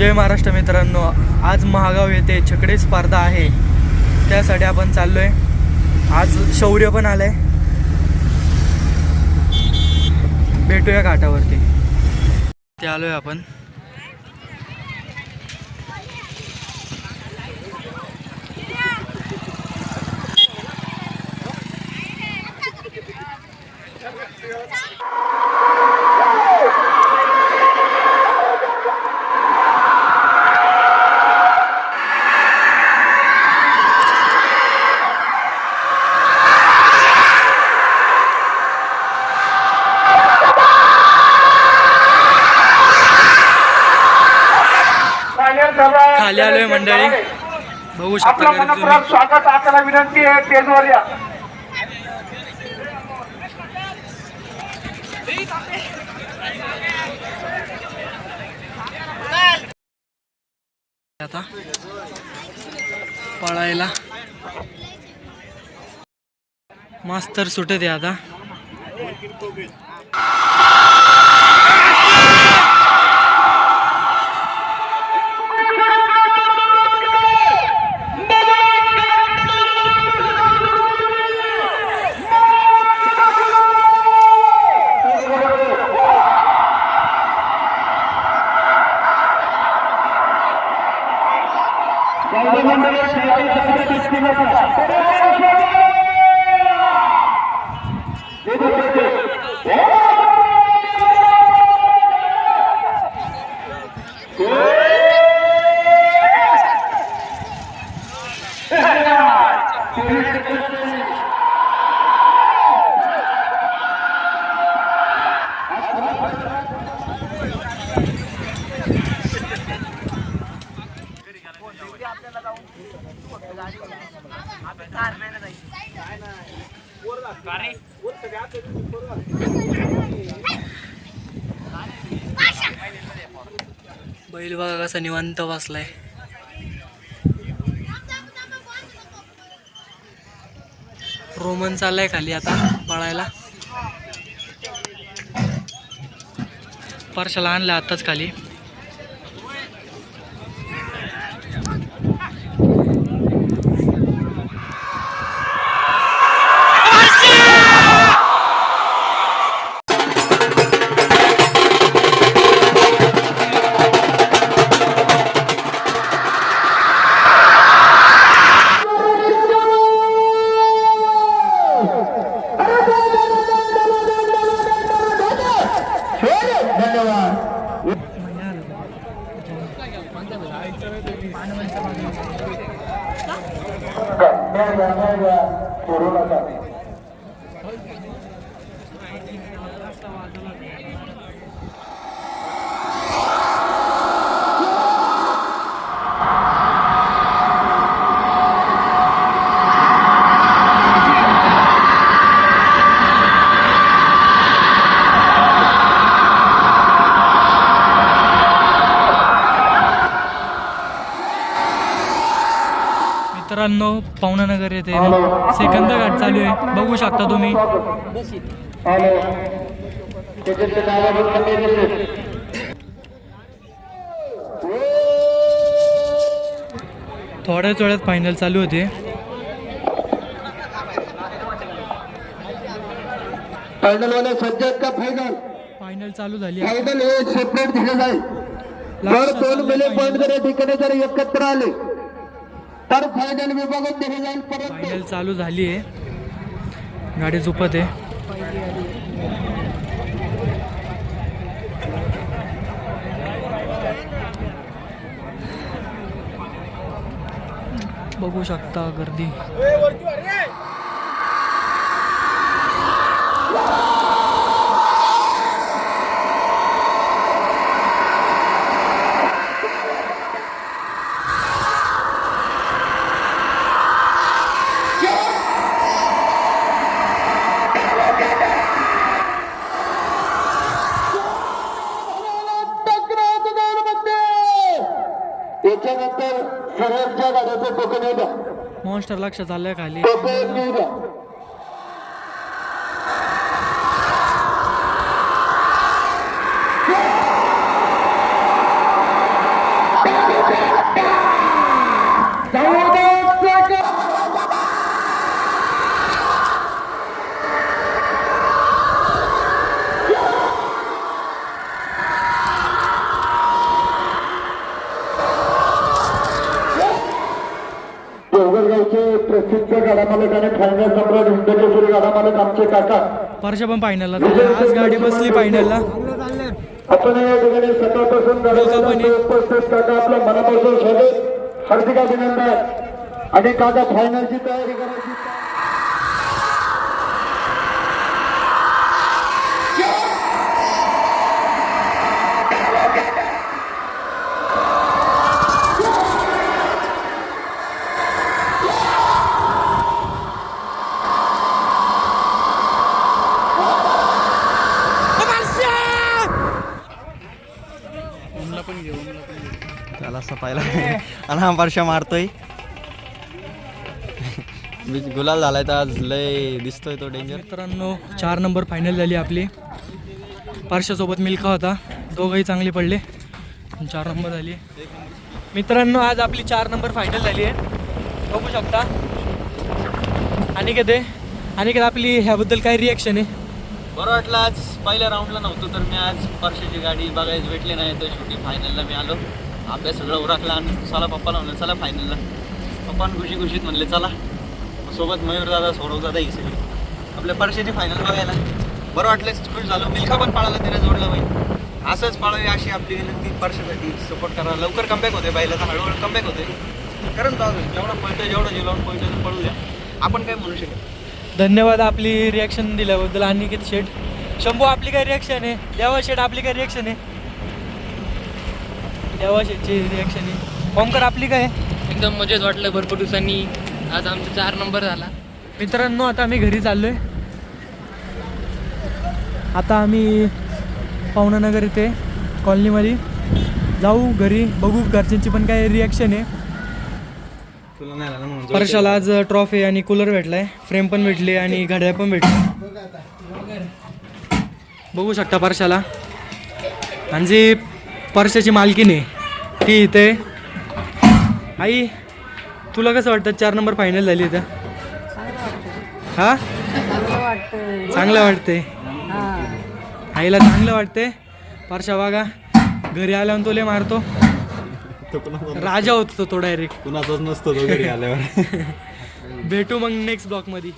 जय महाराष्ट्र मित्रांनो आज महागाव येथे छकडे स्पर्धा आहे. त्यासाठी आपण चाललोय. आज शौर्य पण आलंय. भेटूया घाटावरती. ते आलोय आपण. खाली आलोय मंडळी. बघू शकता मनपूर्वक स्वागत. आपल्याला विनंती आहे स्टेजवर या. आता पळायला. मास्तर सुटत आहे आता. ¡Gracias! बैल बघा कसा निवांत बसलाय. रोमन चाललाय खाली आता पळायला. परशाला आणलं आताच खाली. करू नका मित्रांनो पावनानगर येथे सेकंद घाट चालू आहे. बघू शकता तुम्ही. थोड्याच वेळात फायनल चालू होते. फायनल वाले सज्ज आहेत का फायनल फायनल चालू झाली. फायनल हे सेपरेट दिले जाईल जर दोन बेले पॉईंट जर या ठिकाणी जर एकत्र आले. तर फायनल विभागात दिले जाईल परत. फायनल चालू झाली आहे. गाडी झुपत आहे. बघू शकता गर्दी. सर्वांच्या गाड्याचं द्या. मॉन्स्टर लक्षात आलं खाली. टोकन येऊ द्या निश्चितच्या गाडा मालक आणि फायनल सम्राट हिंदकेसरी गाडा मालक आमचे काका. परशा पण फायनलला आज गाडी बसली फायनलला आपण या ठिकाणी सकाळपासून गाडा दोघं पण मालकांचे उपस्थित काका आपल्या मनापासून स्वागत हार्दिक अभिनंदन. आणि काका फायनलची तयारी करायची. असं पाहिला आणि हा वर्षा मारतोय. मी गुलाल झालाय तर आज लय दिसतोय तो डेंजर मित्रांनो चार नंबर फायनल झाली आपली. पारशासोबत मिल्खा होता. दोघंही चांगले पडले. चार नंबर झाली. मित्रांनो आज आपली चार नंबर फायनल झाली आहे. बघू शकता. अनिकेत आहे. अनिकेत आपली ह्याबद्दल काय रिॲक्शन आहे? बरं वाटलं आज. पहिल्या राऊंडला नव्हतो तर मी आज परशाची गाडी बघायला भेटली नाही तर शेवटी फायनलला मी आलो. अभ्यास सगळं उरकला आणि चला पप्पाला म्हणलं चला फायनलला पप्पान खुशी खुशीत म्हणले चला. सोबत मयूर दादा सौरव दादा ही सगळी. आपल्या परशाची फायनल बघायला. बरं वाटलं खुश झालो. मिल्खा पण पाळायला त्याला जोडलं बाई. असंच पाळावी अशी आपली विनंती परशासाठी सपोर्ट करा. लवकर कमबॅक होते बाईला तर हळूहळू कमबॅक होते. कारण जाऊ जेवढं पळतं जेवढं जिलावून पळतं पळू द्या. आपण काय म्हणू शकतो? धन्यवाद आपली रिॲक्शन दिल्याबद्दल आणि किती शेठ. शंभू आपली काय रिॲक्शन आहे? देवा शेठ आपली काय रिॲक्शन आहे? देवा शेठची रिॲक्शन आहे ओमकर आपली काय? आहे? एकदम मजेत वाटलं भरपूर दिवसांनी. आज आमचा चार नंबर झाला. मित्रांनो आता आम्ही घरी चाललोय. आता आम्ही पावनानगर इथे कॉलनीमध्ये. जाऊ घरी बघू घरच्यांची पण काय रिॲक्शन आहे. तुला नाही आला ना म्हणून परशाला आज ट्रॉफी आणि कूलर भेटलाय. फ्रेम पण भेटली आणि घड्याळ पण भेटली. बघू शकता परशाला आणि जी परशाची मालकीण आहे ती इथे. आई तुला कसं वाटतं? चार नंबर फायनल झाली इथं. हा? चांगलं वाटते आईला चांगलं वाटते परशा बघा. घरी आल्यावर तो लय मारतो. राजा होतो तो डायरेक्ट कुणाचाच नसतो तो घरी आल्यावर. भेटू मग नेक्स्ट ब्लॉकमध्ये